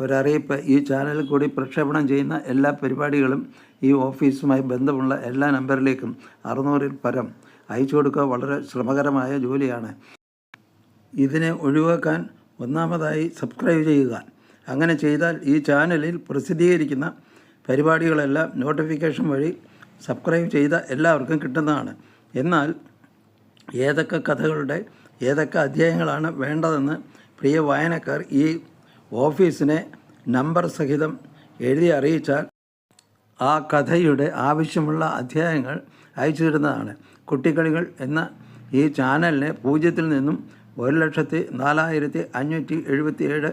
ഒരറിയിപ്പ്. ഈ ചാനലിൽ കൂടി പ്രക്ഷേപണം ചെയ്യുന്ന എല്ലാ പരിപാടികളും ഈ ഓഫീസുമായി ബന്ധമുള്ള എല്ലാ നമ്പറിലേക്കും അറുന്നൂറിൽ പരം അയച്ചു കൊടുക്കുക വളരെ ശ്രമകരമായ ജോലിയാണ്. ഇതിനെ ഒഴിവാക്കാൻ ഒന്നാമതായി സബ്സ്ക്രൈബ് ചെയ്യുക. അങ്ങനെ ചെയ്താൽ ഈ ചാനലിൽ പ്രസിദ്ധീകരിക്കുന്ന പരിപാടികളെല്ലാം നോട്ടിഫിക്കേഷൻ വഴി സബ്സ്ക്രൈബ് ചെയ്ത എല്ലാവർക്കും കിട്ടുന്നതാണ്. എന്നാൽ ഏതൊക്കെ കഥകളുടെ ഏതൊക്കെ അധ്യായങ്ങളാണ് വേണ്ടതെന്ന് പ്രിയ വായനക്കാർ ഈ ഓഫീസിനെ നമ്പർ സഹിതം എഴുതി അറിയിച്ചാൽ ആ കഥയുടെ ആവശ്യമുള്ള അധ്യായങ്ങൾ അയച്ചു തരുന്നതാണ്. കുട്ടിക്കളികൾ എന്ന ഈ ചാനലിനെ പൂജ്യത്തിൽ നിന്നും ഒരു ലക്ഷത്തി നാലായിരത്തി അഞ്ഞൂറ്റി എഴുപത്തി ഏഴ്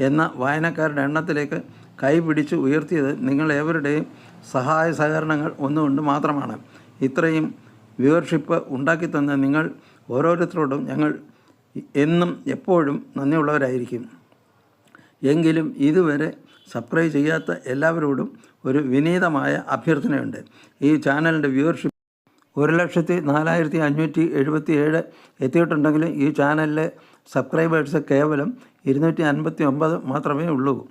എന്ന വായനക്കാരുടെ എണ്ണത്തിലേക്ക് കൈപിടിച്ച് ഉയർത്തിയത് നിങ്ങളേവരുടെയും സഹായ സഹകരണങ്ങൾ ഒന്നുകൊണ്ട് മാത്രമാണ്. ഇത്രയും വ്യൂവർഷിപ്പ് ഉണ്ടാക്കി തന്ന നിങ്ങൾ ഓരോരുത്തരോടും ഞങ്ങൾ എന്നും എപ്പോഴും നന്ദിയുള്ളവരായിരിക്കും. എങ്കിലും ഇതുവരെ സബ്സ്ക്രൈബ് ചെയ്യാത്ത എല്ലാവരോടും ഒരു വിനീതമായ അഭ്യർത്ഥനയുണ്ട്. ഈ ചാനലിന്റെ വ്യൂവർഷിപ്പ് ഒരു ലക്ഷത്തി നാലായിരത്തി അഞ്ഞൂറ്റി എഴുപത്തി ഏഴ് എത്തിയിട്ടുണ്ടെങ്കിലും ഈ ചാനലിലെ സബ്സ്ക്രൈബേഴ്സ് കേവലം ഇരുന്നൂറ്റി അൻപത്തി ഒമ്പത് മാത്രമേ ഉള്ളൂ.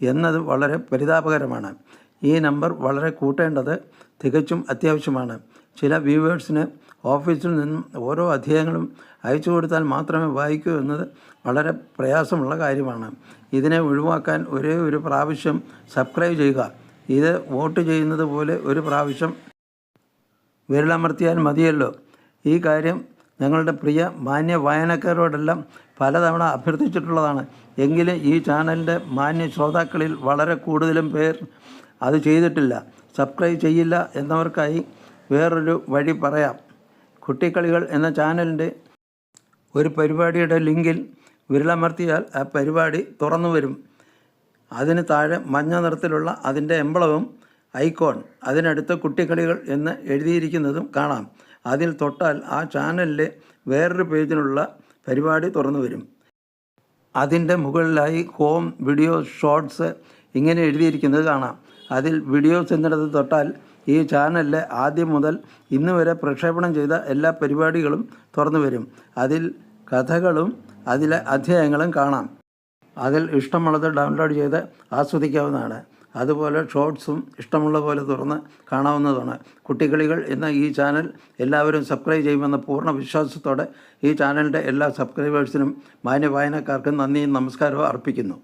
എന്നത് വളരെ പരിതാപകരമാണ്. ഈ നമ്പർ വളരെ കൂട്ടേണ്ടത് തികച്ചും അത്യാവശ്യമാണ്. ചില വ്യൂവേഴ്സിന് ഓഫീസിൽ നിന്നും ഓരോ അധ്യായങ്ങളും അയച്ചു കൊടുത്താൽ മാത്രമേ വായിക്കൂ എന്നത് വളരെ പ്രയാസമുള്ള കാര്യമാണ്. ഇതിനെ ഒഴിവാക്കാൻ ഒരേ ഒരു പ്രാവശ്യം സബ്സ്ക്രൈബ് ചെയ്യുക. ഇത് വോട്ട് ചെയ്യുന്നത് പോലെ ഒരു പ്രാവശ്യം വിരലമർത്തിയാൽ മതിയല്ലോ. ഈ കാര്യം ഞങ്ങളുടെ പ്രിയ മാന്യ വായനക്കാരോടെല്ലാം പലതവണ അഭ്യർത്ഥിച്ചിട്ടുള്ളതാണ്. എങ്കിലും ഈ ചാനലിന്റെ മാന്യ ശ്രോതാക്കളിൽ വളരെ കൂടുതലും പേർ അത് ചെയ്തിട്ടില്ല. സബ്സ്ക്രൈബ് ചെയ്യില്ല എന്നവർക്കായി വേറൊരു വഴി പറയാം. കുട്ടിക്കളികൾ എന്ന ചാനലിന്റെ ഒരു പരിപാടിയുടെ ലിങ്കിൽ വിരലമർത്തിയാൽ ആ പരിപാടി തുറന്നു വരും. അതിന് താഴെ മഞ്ഞ നിറത്തിലുള്ള അതിന്റെ എംബ്ലവും ഐക്കോൺ. അതിനടുത്ത് കുട്ടിക്കളികൾ എന്ന് എഴുതിയിരിക്കുന്നതും കാണാം. അതിൽ തൊട്ടാൽ ആ ചാനലിലെ വേറൊരു പേജിനുള്ള പരിപാടി തുറന്നു വരും. അതിന്റെ മുകളിലായി ഹോം വീഡിയോ ഷോർട്സ് ഇങ്ങനെ എഴുതിയിരിക്കുന്നത് കാണാം. അതിൽ വീഡിയോസ് എന്നിടത്ത് തൊട്ടാൽ ഈ ചാനലിലെ ആദ്യം മുതൽ ഇന്ന് വരെ പ്രക്ഷേപണം ചെയ്ത എല്ലാ പരിപാടികളും തുറന്നു വരും. അതിൽ കഥകളും അതിലെ അധ്യായങ്ങളും കാണാം. അതിൽ ഇഷ്ടമുള്ളത് ഡൗൺലോഡ് ചെയ്ത് ആസ്വദിക്കാവുന്നതാണ്. അതുപോലെ ഷോർട്സും ഇഷ്ടമുള്ള പോലെ തുറന്ന് കാണാവുന്നതാണ്. കുട്ടികളികൾ എന്ന ഈ ചാനൽ എല്ലാവരും സബ്സ്ക്രൈബ് ചെയ്യുമെന്ന പൂർണ വിശ്വാസത്തോടെ ഈ ചാനലിന്റെ എല്ലാ സബ്സ്ക്രൈബേഴ്സിനും മാന്യ വായനക്കാർക്കും നന്ദിയും നമസ്കാരവും അർപ്പിക്കുന്നു.